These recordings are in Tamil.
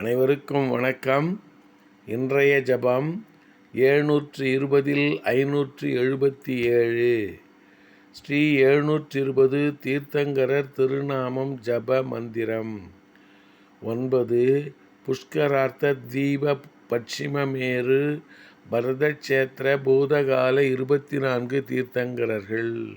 அனைவருக்கும் வணக்கம். இன்றைய ஜபம் எழுநூற்று இருபதில் ஐநூற்று எழுபத்தி ஏழு. ஸ்ரீ எழுநூற்று இருபது தீர்த்தங்கரர் திருநாமம் ஜப மந்திரம். ஒன்பது புஷ்கரார்த்த தீப பட்சிமமேரு பரதக்ஷேத்திர பூதகால இருபத்தி நான்கு தீர்த்தங்கரர்கள்.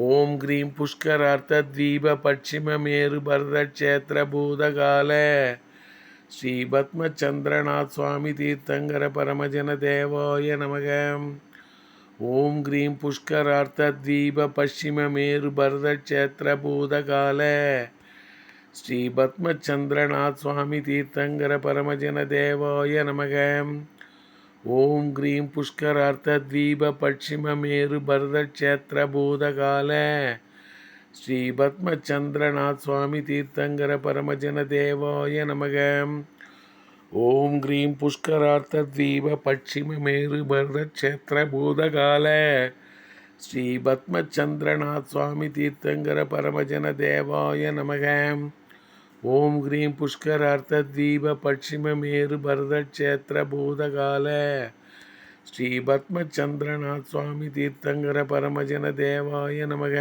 ஓம் கிரீம் புஷ்கரார்த்த தீப பட்சிம மேரு பரத கஷேத்திர பூதகால. ஸ்ரீ பத்மச்சந்திரநாத் சுவாமி தீர்த்தங்கர பரமஜன தேவாய நமக. ஓம் கிரீம் புஷ்கரார்த்த தீப பட்சிம மேரு பரத கஷேத்திர பூதகால. ஸ்ரீ பத்மச்சந்திரநாத் சுவாமி தீர்த்தங்கர பரமஜன தேவாய நமகம் ॐ ह्रीं पुष्करार्थद्वीपपश्चिममेरुभरतक्षेत्रभूतकाल श्रीपद्मचन्द्रनाथस्वामितीर्थङ्करपरमजनदेवाय नमः ॐ ह्रीं पुष्करार्थद्वीपपश्चिममेरुभरतक्षेत्रभूतकाल श्रीपद्मचन्द्रनाथस्वामितीर्थङ्करपरमजनदेवाय नमः சுவாமி தீர்த்தங்கர பரமஜன தேவாய ஓம் கிரீம் புஷ்கரார்த்த தீப பட்சிம மேரு பரத கஷேத்திர பூதகால ஸ்ரீ பத்மச்சந்திரநாத் சுவாமி தீர்த்தங்கர பரமஜன தேவாய நமக.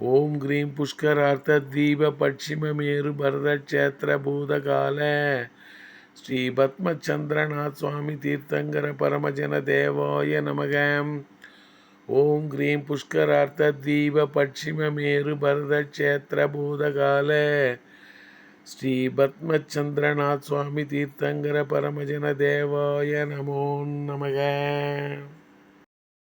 ஓம் கிரீம் புஷ்கரார்த்த தீப பட்சிம மேரு பரதக்ஷேத்திர பூதகால ஸ்ரீ பத்மச்சந்திரநாத் சுவாமி தீர்த்தங்கர பரமஜன தேவாய நமக ஓம் கிரீம் புஷ்கரார்த்த தீப பூதகால ஸ்ரீ பத்மச்சந்திரநாத் சுவாமி தீர்த்தங்கர பரமஜன தேவாய நமக. ஓம் கிரீம் புஷ்கரார்த்த தீப பட்சிம மேரு பரத கஷேத்திர பூதகால ஸ்ரீ பத்மச்சந்திரநாத் சுவாமி தீர்த்தங்கர பரமஜன தேவாய நமோ நமக.